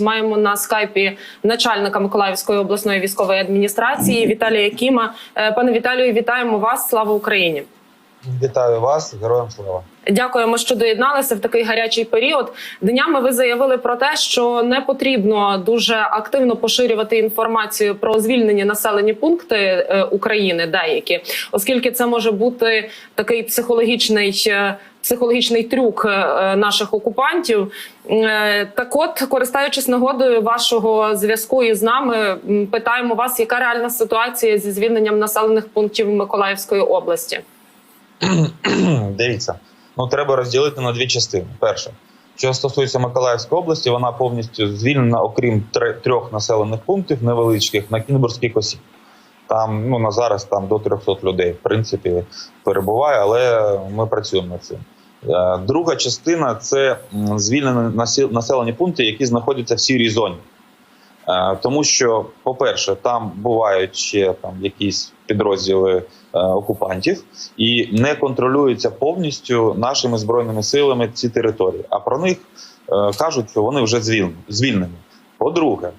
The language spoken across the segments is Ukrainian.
Маємо на скайпі начальника Миколаївської обласної військової адміністрації Віталія Кіма. Е, Пане Віталію, вітаємо вас! Слава Україні! Вітаю вас, героям слава. Дякуємо, що доєдналися в такий гарячий період. Днями ви заявили про те, що не потрібно дуже активно поширювати інформацію про звільнені населені пункти е, України, деякі, оскільки це може бути такий психологічний. Е, Психологічний трюк е, наших окупантів. Е, Так, от, користуючись нагодою вашого зв'язку із нами, питаємо вас, яка реальна ситуація зі звільненням населених пунктів Миколаївської області? Дивіться, ну треба розділити на дві частини. Перше, що стосується Миколаївської області, вона повністю звільнена, окрім трьох населених пунктів невеличких на Кінбурзькій косі. Там ну на зараз там до 300 людей, в принципі, перебуває, але ми працюємо над цим. Е, Друга частина це звільнені населені пункти, які знаходяться в сірій зоні. Е, Тому що, по-перше, там бувають ще там якісь підрозділи е, окупантів, і не контролюються повністю нашими збройними силами ці території. А про них кажуть, що вони вже звільнені. По-друге,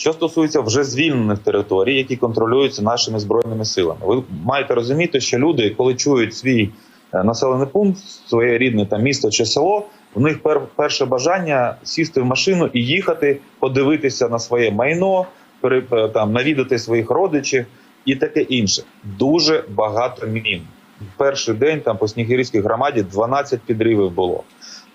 що стосується вже звільнених територій, які контролюються нашими збройними силами, ви маєте розуміти, що люди, коли чують свій е, населений пункт, своє рідне там місто чи село, у них пер, перше бажання сісти в машину і їхати, подивитися на своє майно, е, там навідати своїх родичів і таке інше. Дуже багато мін. Перший день там по Снігирівській громаді 12 підривів було.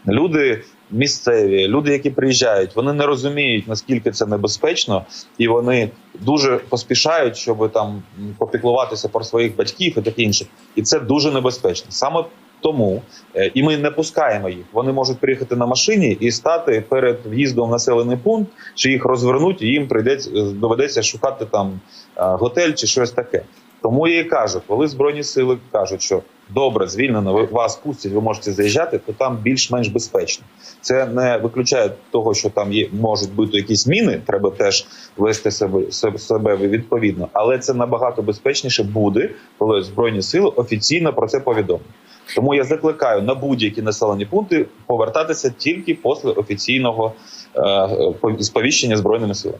Люди місцеві, люди, які приїжджають, вони не розуміють наскільки це небезпечно, і вони дуже поспішають, щоб там попіклуватися про своїх батьків і таке інше. І це дуже небезпечно. Саме тому е, і ми не пускаємо їх. Вони можуть приїхати на машині і стати перед в'їздом в населений пункт, чи їх розвернуть, і їм прийдеться доведеться шукати там е, готель чи щось таке. Тому я і кажу, коли збройні сили кажуть, що добре, звільнено, ви вас пустять, ви можете заїжджати, то там більш-менш безпечно. Це не виключає того, що там є можуть бути якісь міни. Треба теж вести себе себе- відповідно, але це набагато безпечніше буде, коли збройні сили офіційно про це повідомлять. Тому я закликаю на будь-які населені пункти повертатися тільки після офіційного е, сповіщення збройними силами.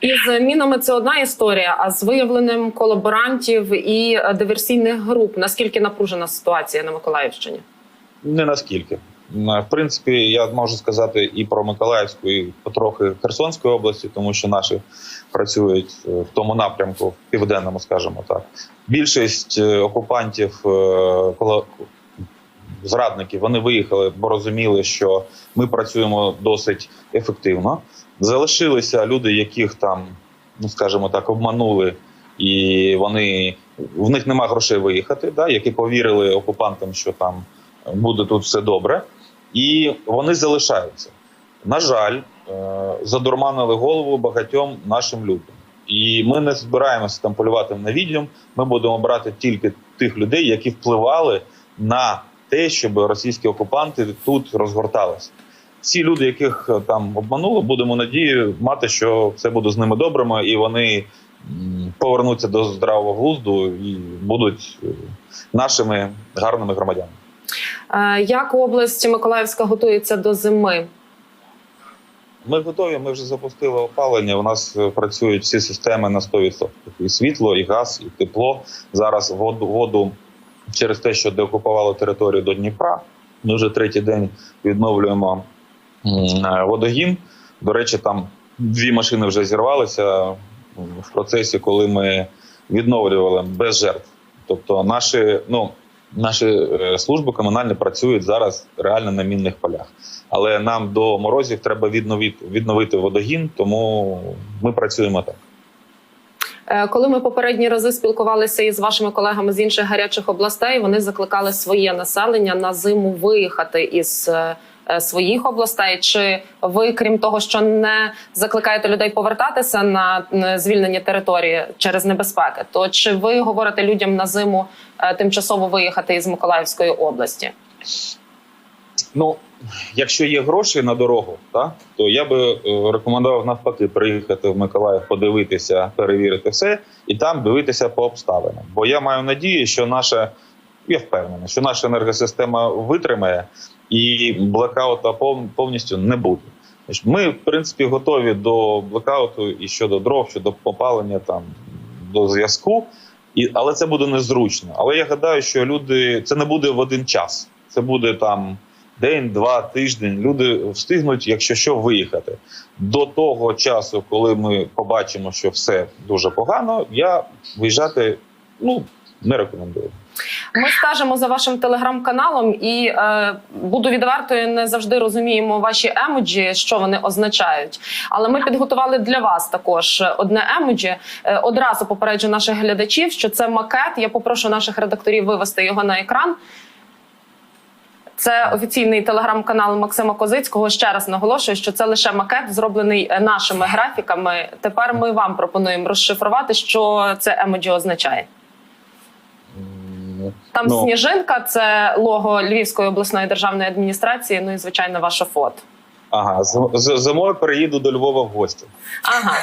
Із мінами це одна історія. А з виявленням колаборантів і диверсійних груп наскільки напружена ситуація на Миколаївщині? Не наскільки. М, В принципі, я можу сказати і про Миколаївську, і потрохи Херсонської області, тому що наші працюють е, в тому напрямку, в південному, скажімо так. Більшість е, окупантів, е, зрадників, вони виїхали, бо розуміли, що ми працюємо досить ефективно. Залишилися люди, яких там, ну скажімо так, обманули, і вони в них нема грошей виїхати, да, які повірили окупантам, що там буде тут все добре, і вони залишаються. На жаль, е, задурманили голову багатьом нашим людям. І ми не збираємося там полювати на відьом. Ми будемо брати тільки тих людей, які впливали на те, щоб російські окупанти тут розгорталися. Ці люди, яких е, там обманули, будемо надію мати, що все буде з ними добрими, і вони повернуться до здравого глузду і будуть е, нашими гарними громадянами. Е, Як область Миколаївська готується до зими? Ми готові. Ми вже запустили опалення. У нас е, працюють всі системи на 100%. І світло, і газ, і тепло. Зараз воду воду через те, що деокупували територію до Дніпра. Ми вже третій день відновлюємо е, водогін. До речі, там дві машини вже зірвалися в процесі, коли ми відновлювали без жертв. Тобто, наші ну наші е, служби комунальні працюють зараз реально на мінних полях. Але нам до морозів треба відновити відновити водогін, тому ми працюємо так. Е, Коли ми попередні рази спілкувалися із вашими колегами з інших гарячих областей, вони закликали своє населення на зиму виїхати із е, своїх областей. Чи ви, крім того, що не закликаєте людей повертатися на е, звільнені території через небезпеки, то чи ви говорите людям на зиму е, тимчасово виїхати із Миколаївської області? Ну, якщо є гроші на дорогу, так, то я би е, рекомендував навпаки приїхати в Миколаїв, подивитися, перевірити все і там дивитися по обставинам. Бо я маю надію, що наша, я впевнений, що наша енергосистема витримає і блекаута повністю не буде. Ми, в принципі, готові до блекауту і щодо дров, щодо попалення там до зв'язку. І, але це буде незручно. Але я гадаю, що люди це не буде в один час. Це буде там день, два, тиждень. Люди встигнуть, якщо що, виїхати. До того часу, коли ми побачимо, що все дуже погано, я виїжджати ну не рекомендую. Ми стежимо за вашим телеграм-каналом, і е, буду відвертою, не завжди розуміємо ваші емоджі, що вони означають. Але ми підготували для вас також одне емоджі. Е, одразу попереджу наших глядачів, що це макет. Я попрошу наших редакторів вивести його на екран. Це офіційний телеграм-канал Максима Козицького. Ще раз наголошую, що це лише макет, зроблений нашими графіками. Тепер ми вам пропонуємо розшифрувати, що це емоджі означає. М, Там Ну. сніжинка, це лого Львівської обласної державної адміністрації. Ну і звичайно, ваше фото. Ага, з- з- зимою переїду до Львова в гості. Ага,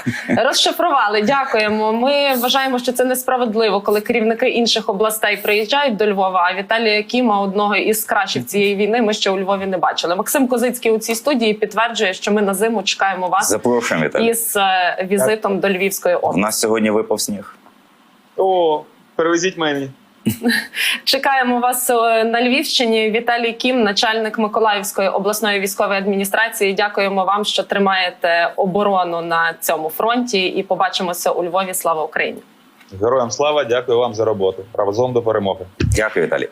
розшифрували. Дякуємо. Ми вважаємо, що це несправедливо, коли керівники інших областей приїжджають до Львова. А Віталія Кіма, одного із кращих цієї війни, ми ще у Львові не бачили. Максим Козицький у цій студії підтверджує, що ми на зиму чекаємо вас Запрошуємо Віталій. із е, візитом до Львівської У нас сьогодні випав сніг. О, перевезіть мені. Чекаємо вас е, на Львівщині. Віталій Кім, начальник Миколаївської обласної військової адміністрації. Дякуємо вам, що тримаєте оборону на цьому фронті. І побачимося у Львові. Слава Україні! Героям слава, дякую вам за роботу. Разом до перемоги. Дякую, Віталій.